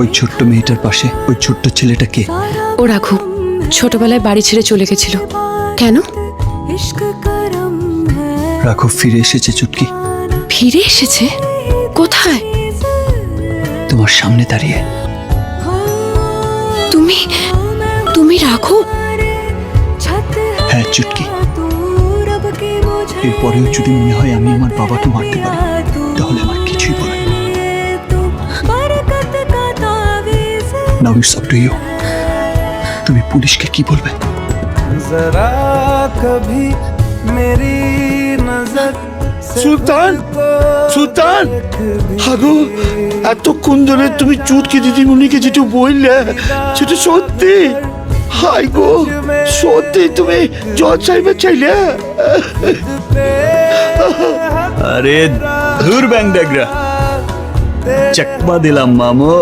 ওই ছোট্ট মেয়েটার পাশে ওই ছোট্ট ছেলেটাকে। ও রাঘব ছোটবেলায় বাড়ি ছেড়ে চলে গেছিল। কেন? রাঘব ফিরে এসেছে চুটকি। ফিরে এসেছে? কোথায়? তোমার সামনে দাঁড়িয়ে। তুমি তুমি রাঘব? হ্যাঁ চুটকি। এরপরেও যদি মনে হয় আমি আমার বাবাকে মারতে পারি now it's up to you তুমি পুলিশকে কি বলবে? জরা কভি মেরি নজর সুলতান সুলতান! হাগো এতক্ষণ ধরে তুমি চুটকে দিদিমণিকে যেটা বললে সেটা সত্যি? হাই গো সত্যি তুমি জজ সাহেবের চাইলে? আরে ধুর ব্যাং ডাগরা চাকমা দিলাম মামো।